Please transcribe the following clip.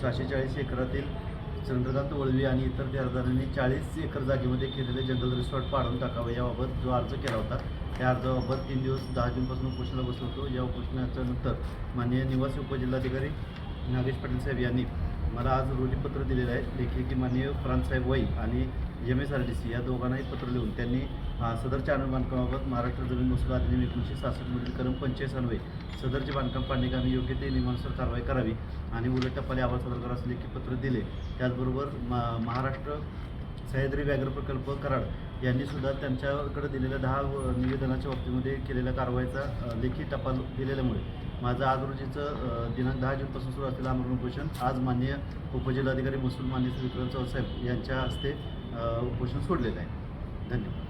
सहाशे चाळीस एकरातील चंद्रकांत वळवी आणि इतर ठेकेदारांनी चाळीस एकर जागेमध्ये केलेले जंगल रिसॉर्ट पाडून टाकावे याबाबत जो अर्ज केला होता त्या अर्जाबाबत तीन दिवस दहा जूनपासून उपोषणाला बसलो होतो. या उपोषणाच्या नंतर माननीय निवासी उपजिल्हाधिकारी नागेश पाटील साहेब यांनी मला आज रोजी पत्र दिलेलं आहे. लेखी की माननीय प्रांतसाहेब वाई आणि M S R D C या दोघांनाही पत्र लिहून त्यांनी सदरच्या अनु बांधकामाबाबत महाराष्ट्र जमीन महसूल अधिनियम एकोणीसशे सहासष्टमधील कलम पंचेचाळीस अन्वये सदरचे बांधकाम पाडणे योग्य ते नियमानुसार कारवाई करावी आणि उलट टप्पाले अहवाल सादर करा असं लेखी पत्र दिले. त्याचबरोबर मा महाराष्ट्र सह्याद्री व्याघ्र प्रकल्प कराड यांनी सुद्धा त्यांच्याकडे दिलेल्या दहा व- निवेदनाच्या बाबतीमध्ये केलेल्या कारवाईचा लेखी टपाल दिलेल्यामुळे माझं आज रोजीचं दिनांक दहा जूनपासून सुरू असलेलं आमरण उपोषण आज माननीय उपजिल्हाधिकारी महसूल मान्य श्री विक्रम चौसाहेब यांच्या हस्ते उपोषण सोडलेलं आहे. धन्यवाद.